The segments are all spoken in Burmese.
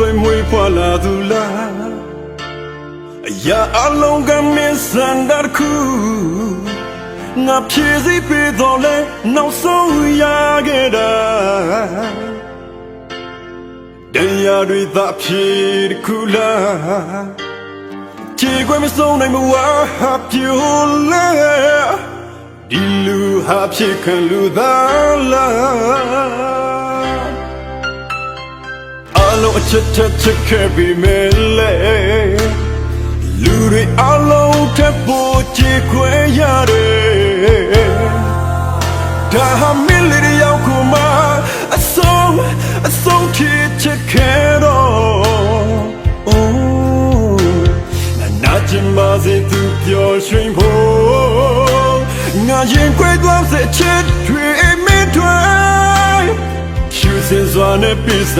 ဖို့အသွင်မွေးဖွာလာသူလားအရာအလုံးကမင်းစံတတ်ခုငါဖြည့်စည်းပေးတော့လဲနောက်ဆုံးရခဲ့တာတရားတွေသာဖြစ်တစ်ခုလားခြေခွဲမဆုံးနိုင်မဝါဟာပြိုလဲဒီလူဟာဖြစ်ခံလူသားလားအ လုံးအချက်ချက်ချက်ခဲ့ပြီးမဲလေလူတွေအလုံးထပ်ဖို့ခြေခွဲရတယ်ဒါဟာမင်းလေးတစ်ယောက်ကိုမှအဆုံးအဆုံးဖြစ်ချက်ခဲ့တော့ Oh နာကျင်ပါစေသူပျော်ရွှင်ဖို့ငါရင်ခွဲသွားစေချစ်တွေမင်းတွေဖြူစင်စွာနဲ့ပြစ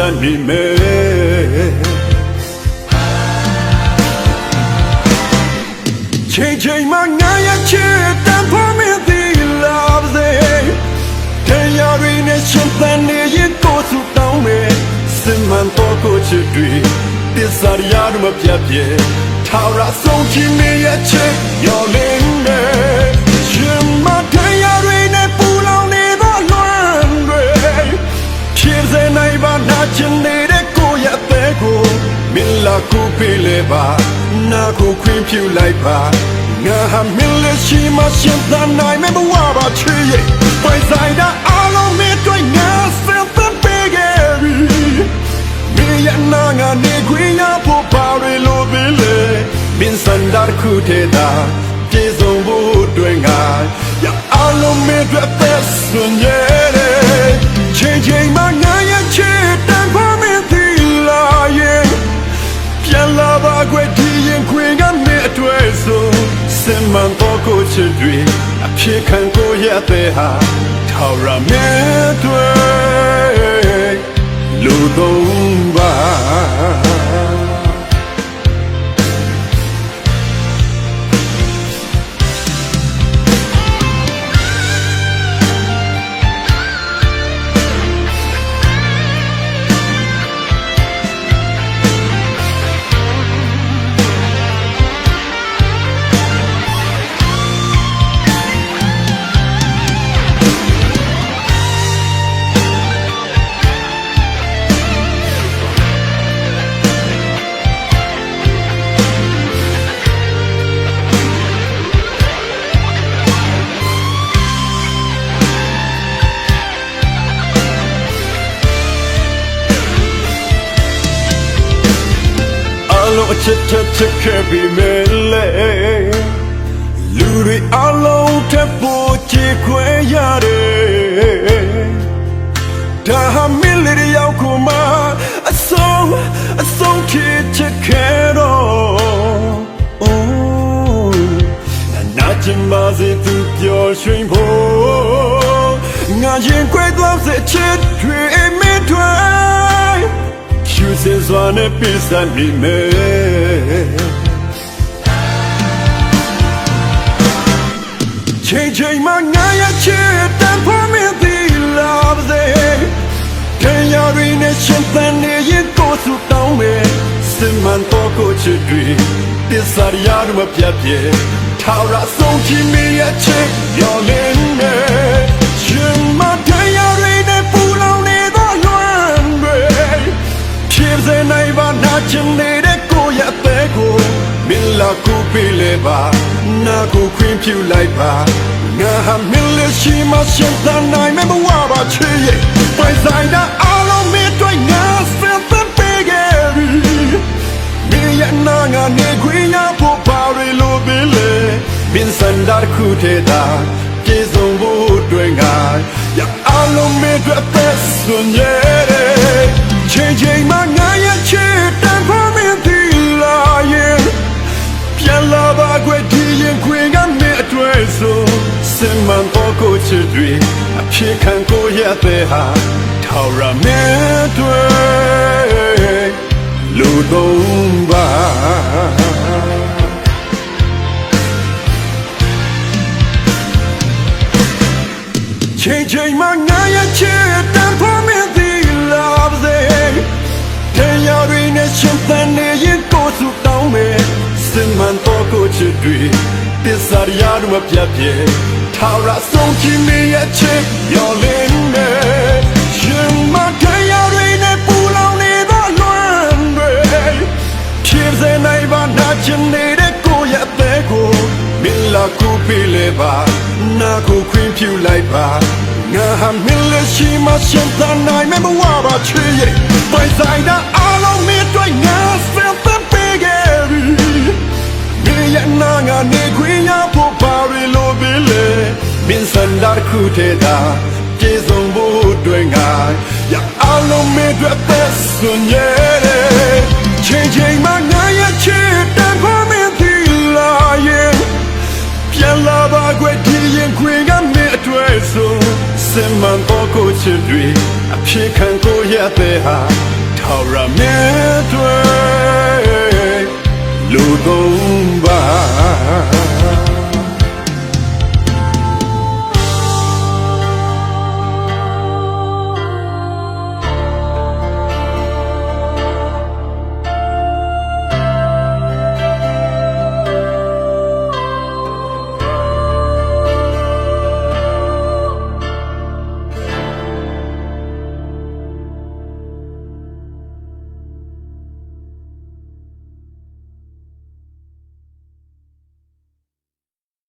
ချိန်ချိန်မှငါရဲ့ချစ်တန်ဖို့မင်းသည် love they တရားတွေနဲ့ရှင်သန်နေရင်ကိုယ်စုတောင်းမယ်စင်မှန်တော့ကိုချစ်တွေတစ္ဆာရရမပြတ်ပြဲထာဝရဆုံးချင်နေရဲ့ချစ်ရော်လင်းမယ်ရှင်မတရားတွေနဲ့ပူလောင်နေသောလွမ်းတွေဖြစ်စေနိုင်ပါနာချင်နေတဲ့ကိုယ့်ရဲ့အသေးကိုမင်းလာကိုပေးလေပါ နာကိုခွင့်ပြုလိုက်ပါငါဟာမင်းလက်ရှိမှရှင်သန်နိုင်မယ်ဘဝပါချစ်ရဲ့ပိုင်ဆိုင်တာအလုံးမင်းတွေ့ငါစံသပ်ပေးခဲ့ပြီမင်းရဲ့နာငါနေခွင့်ရဖို့ပါရလို့သေးလေမင်းစံတာတစ်ခုတည်းသာပြေဆုံးဖို့အတွက်ငါရအလုံးမင်းတွေ့သက်စွန်ရဲ့ စင်မှန်တော့ကိုချစ်တွေအဖြစ်ခံကိုရတဲ့ဟာထောက်ရမဲတွေ့လူတော့ပါ အလုံးအချက်ချက်ချက်ခဲ့ပြီးမဲလေလူတွေအလုံးထပ်ဖို့ချေခွဲရတယ်ဒါဟာမင်းလေးတစ်ယောက်ကိုမှအဆုံးအဆုံးဖြစ်ချက်ခဲ့တော့ Oh နာကျင်ပါစေသူပျော်ရွှင်ဖို့ငါရင်ခွဲသွားစေချစ်တွေမင်းတွေဖြူ စင်စွာနဲ့ပြစနေမယ်ချိန်ချိန်မှငါရဲ့ချစ်တန်ဖို့မင်းဒီ love they တရားရင်းနဲ့ရှင်သန်နေရင်ကိုယ်စုတောင်းမယ်စင်မှန်တော့ကိုချစ်တွေတစ္ဆာရရမပြတ်ပြဲထာဝရဆုံးချင်မရဲ့ချစ်ရော်လင်းမ ချင်နေတဲ့ကိုယ့်ရဲ့အသေးကိုမင်းလာကိုပေးလေပါနာကိုခွင့်ပြုလိုက်ပါငါဟာမင်းလက်ရှိမှရှင်သန်နိုင်မယ်ဘဝပါချစ်ရဲ့ပိုင်ဆိုင်တာအလုံးမင်းတွေ့ငါစံသပ်ပေးခဲ့ပြီမင်းရဲ့နာငါနေခွင့်ရဖို့ပါရလို့သေးလေမင်းစံတာတစ်ခုတည်းသာပြေဆုံးဖို့အတွက်ငါရအလုံးမင်းတွေ့သက်စွန်ရဲ့ချိန်ချိန်မှ ချစ်တွေအဖြစ်ခံကိုရတဲ့ဟာထောက်ရမဲတွေ့လူတော့ပါချိန်ချိန်မှငါရဲ့ချစ်တန်ဖို့မင်းသီ love they တတရားတွေနဲ့ရှင်သန်နေရင်ကိုယ်စုတောင်းမယ်စင်မှန်တော့ကိုချစ်တွေတစ္ဆာရရမပြတ်ပြေ ထာဝရဆုံးချင်နေရဲ့ချစ်ရောလင်းနေရှင်မတရားတွေနဲ့ပူလောင်နေသောလွမ်းတွေဖြစ်စေနိုင်ပါနာချင်နေတဲ့ကိုယ့်ရဲ့အသေးကိုမင်းလာကိုပေးလေပါနာကိုခွင့်ပြုလိုက်ပါငါဟာမင်းလက်ရှိမှရှင်သန်နိုင်မယ့်ဘဝပါချစ်ရဲ့ပိုင်ဆိုင်တာအလုံးမင်းတို့ငါ နေရနာငါနေခွင့်ရဖို့ပါရီလိုပြီလေမင်းစံလာခုထဲတာကျေဆုံးဖို့အတွက်ငါရအလုံးမဲ့အတွက်သက်စွန်ရဲ့ချိန်ချိန်မှငါရဲ့ချစ်တန်ဖို့မင်းဒီလာရဲ့ပြန်လာပါခွေဒီရင်ခွေကမင်းအတွက်ဆိုစင်မန်တော့ကိုချစ်တွေအဖြစ်ခံကိုရတဲ့ဟာထော်ရမဲတွေ လူကုန်ပါ